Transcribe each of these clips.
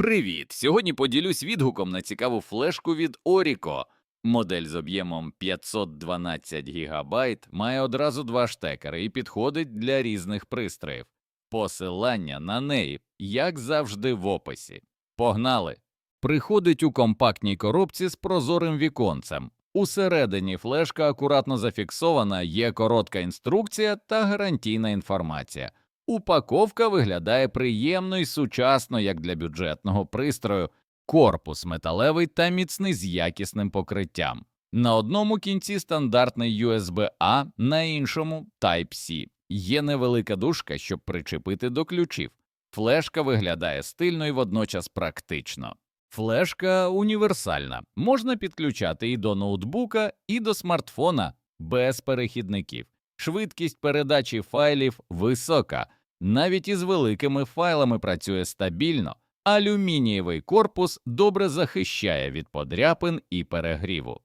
Привіт! Сьогодні поділюсь відгуком на цікаву флешку від Oriko. Модель з об'ємом 512 ГБ має одразу два штекери і підходить для різних пристроїв. Посилання на неї, як завжди, в описі. Погнали! Приходить у компактній коробці з прозорим віконцем. Усередині флешка акуратно зафіксована, є коротка інструкція та гарантійна інформація. Упаковка виглядає приємно і сучасно, як для бюджетного пристрою, корпус металевий та міцний з якісним покриттям. На одному кінці стандартний USB-A, на іншому Type-C. Є невелика дужка, щоб причепити до ключів. Флешка виглядає стильно і водночас практично. Флешка універсальна, можна підключати і до ноутбука, і до смартфона без перехідників. Швидкість передачі файлів висока, навіть із великими файлами працює стабільно. Алюмінієвий корпус добре захищає від подряпин і перегріву.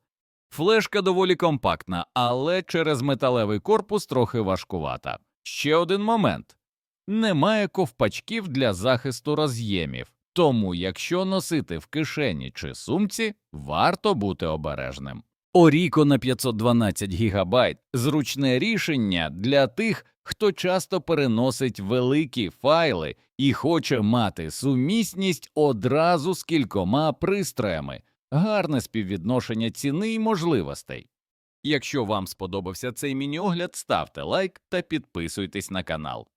Флешка доволі компактна, але через металевий корпус трохи важкувата. Ще один момент немає ковпачків для захисту роз'ємів, тому якщо носити в кишені чи сумці, варто бути обережним. Оріко на 512 ГБ – зручне рішення для тих, хто часто переносить великі файли і хоче мати сумісність одразу з кількома пристроями, гарне співвідношення ціни і можливостей. Якщо вам сподобався цей міні-огляд, ставте лайк та підписуйтесь на канал.